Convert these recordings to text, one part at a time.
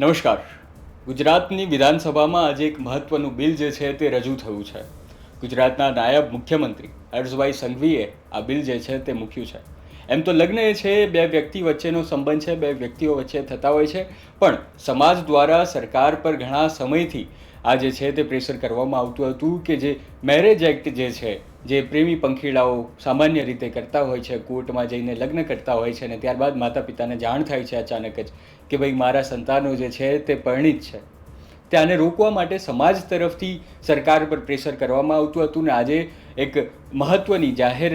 નમસ્કાર. ગુજરાતની વિધાનસભામાં આજે એક મહત્વનું બિલ જે છે તે રજૂ થયું છે. ગુજરાતના નાયબ મુખ્યમંત્રી હર્ષભાઈ સંઘવીએ આ બિલ જે છે તે મૂક્યું છે. એમ તો લગ્ન એ છે, બે વ્યક્તિ વચ્ચેનો સંબંધ છે, બે વ્યક્તિઓ વચ્ચે થતા હોય છે, પણ સમાજ દ્વારા સરકાર પર ઘણા સમયથી આ જે છે તે પ્રેશર કરવામાં આવતું હતું કે જે મેરેજ એક્ટ જે છે જે પ્રેમી પંખીડાઓ સામાન્ય રીતે કરતા હોય છે, કોર્ટમાં જઈને લગ્ન કરતા હોય છે અને ત્યારબાદ માતા પિતાને જાણ થાય છે અચાનક જ કે ભાઈ મારા સંતાનો જે છે તે પરિણિત છે. ત્યાંને રોકવા માટે સમાજ તરફથી સરકાર પર પ્રેશર કરવામાં આવતું હતું ને આજે એક મહત્ત્વની જાહેર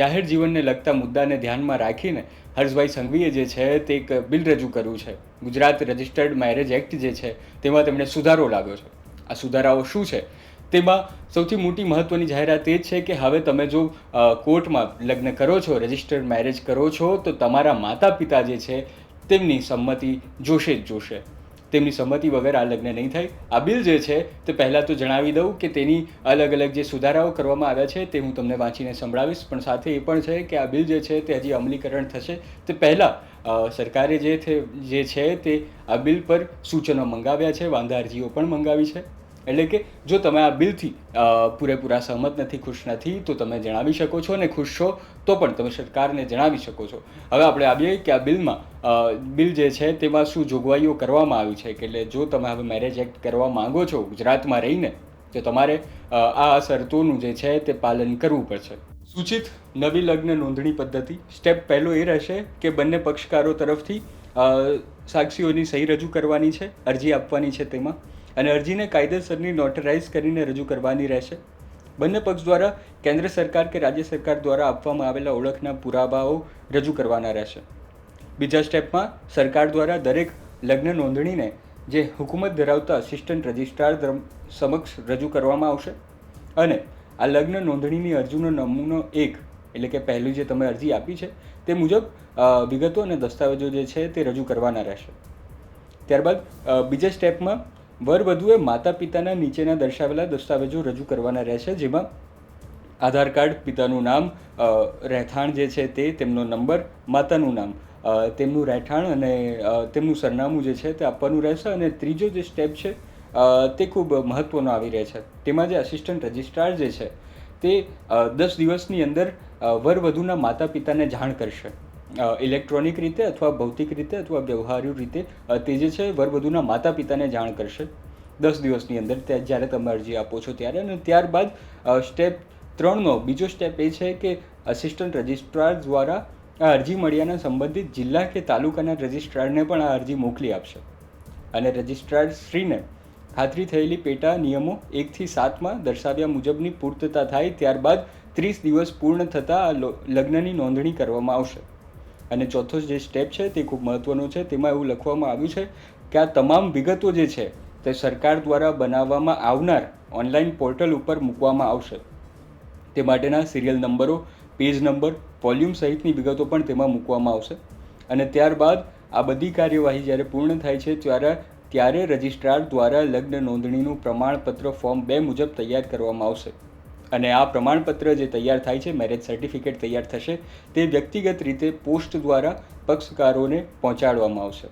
જાહેર જીવનને લગતા મુદ્દાને ધ્યાનમાં રાખીને હર્ષભાઈ સંઘવીએ જે છે તે એક બિલ રજૂ કર્યું છે. ગુજરાત રજિસ્ટર્ડ મેરેજ એક્ટ જે છે તેમાં તેમણે સુધારો લાવ્યો છે. આ સુધારાઓ શું છે? તેમાં સૌથી મોટી મહત્વની જાહેરાત એ છે કે હવે તમે જો કોર્ટમાં લગ્ન કરો છો રજિસ્ટર્ડ મેરેજ કરો છો, તો તમારા માતા પિતા જે છે, તેમની સંમતિ જોશે જ જોશે. તેમની સંમતિ વગર આ લગ્ન નહીં થાય. આ બિલ જે છે, તે પહેલાં તો જણાવી દઉં કે તેની અલગ અલગ જે સુધારાઓ કરવામાં આવ્યા છે, તે હું તમને વાંચીને સંભળાવીશ. પણ સાથે એ પણ છે કે આ બિલ જે છે, તે હજી અમલીકરણ થશે. તે પહેલાં સરકારે જે જે છે તે આ બિલ પર સૂચનો મંગાવ્યા છે વાંધા અરજીઓ પણ મંગાવી છે. એટલે કે જો તમે આ બિલથી પૂરેપૂરા સહમત નથી, ખુશ નથી, તો તમે જણાવી શકો છો અને ખુશ છો, તો પણ તમે સરકારને જણાવી શકો છો. હવે આપણે આવીએ કે આ બિલમાં બિલ જે છે તેમાં શું જોગવાઈઓ કરવામાં આવી છે? કે એટલે જો તમે હવે મેરેજ એક્ટ કરવા માંગો છો ગુજરાતમાં રહીને, તો તમારે આ શરતોનું જે છે તે પાલન કરવું પડશે. સૂચિત નવી લગ્ન નોંધણી પદ્ધતિ, સ્ટેપ પહેલો એ રહેશે કે બંને પક્ષકારો તરફથી સાક્ષીઓની સહી રજૂ કરવાની છે, અરજી આપવાની છે તેમાં. અને અરજીને કાયદેસરની નોટરાઇઝ કરીને રજૂ કરવાની રહેશે. બંને પક્ષ દ્વારા કેન્દ્ર સરકાર કે રાજ્ય સરકાર દ્વારા આપવામાં આવેલા ઓળખના પુરાવાઓ રજૂ કરવાના રહેશે. બીજા સ્ટેપમાં સરકાર દ્વારા દરેક લગ્ન નોંધણીને જે હુકુમત ધરાવતા અસિસ્ટન્ટ રજિસ્ટ્રાર સમક્ષ રજૂ કરવામાં આવશે અને આ લગ્ન નોંધણીની અરજીનો નમૂનો એક, એટલે કે પહેલું જે તમે અરજી આપી છે, તે મુજબ વિગતો અને દસ્તાવેજો જે છે તે રજૂ કરવાના રહેશે. ત્યારબાદ બીજા સ્ટેપમાં વર વધુએ માતા પિતાના નીચેના દર્શાવેલા દસ્તાવેજો રજૂ કરવાના રહેશે જેમાં આધાર કાર્ડ, પિતાનું નામ રહેઠાણ જે છે તે, તેમનો નંબર, માતાનું નામ તેમનું રહેઠાણ અને તેમનું સરનામું જે છે તે આપવાનું રહેશે અને ત્રીજો જે સ્ટેપ છે તે ખૂબ મહત્ત્વનો આવી રહે છે. તેમાં જે અસિસ્ટન્ટ રજિસ્ટ્રાર જે છે તે દસ દિવસની અંદર વરવધુના વર વધુના માતા પિતાને જાણ કરશે. ઇલેક્ટ્રોનિક રીતે અથવા ભૌતિક રીતે અથવા વ્યવહારિક રીતે તે જે છે વર વધુના માતા પિતાને જાણ કરશે. દસ દિવસની અંદર ત્યાં જ્યારે તમે અરજી આપો છો ત્યારે અને ત્યારબાદ સ્ટેપ ત્રણનો બીજો સ્ટેપ એ છે કે અસિસ્ટન્ટ રજિસ્ટ્રાર દ્વારા આ અરજી મળ્યાના સંબંધિત જિલ્લા કે તાલુકાના રજિસ્ટ્રારને પણ આ અરજી મોકલી આપશે. અને રજિસ્ટ્રાર શ્રીને ખાતરી થયેલી પેટા નિયમો એકથી સાતમાં દર્શાવ્યા મુજબની પૂર્તતા થાય ત્યારબાદ ત્રીસ દિવસ પૂર્ણ થતાં આ લગ્નની નોંધણી કરવામાં આવશે. અને ચોથો જે સ્ટેપ છે તે ખૂબ મહત્ત્વનો છે. તેમાં એવું લખવામાં આવ્યું છે કે આ તમામ વિગતો જે છે તે સરકાર દ્વારા બનાવવામાં આવનાર ઓનલાઈન પોર્ટલ ઉપર મૂકવામાં આવશે. તે માટેના સિરિયલ નંબરો પેજ નંબર વોલ્યુમ સહિતની વિગતો પણ તેમાં મૂકવામાં આવશે. અને ત્યારબાદ આ બધી કાર્યવાહી જ્યારે પૂર્ણ થાય છે ત્યારે ત્યારે રજિસ્ટ્રાર દ્વારા લગ્ન નોંધણીનું પ્રમાણપત્ર ફોર્મ બે મુજબ તૈયાર કરવામાં આવશે. અને આ પ્રમાણપત્ર જે તૈયાર થાય છે મેરેજ સર્ટિફિકેટ તૈયાર થશે, તે વ્યક્તિગત રીતે પોસ્ટ દ્વારા પક્ષકારોને પહોંચાડવામાં આવશે.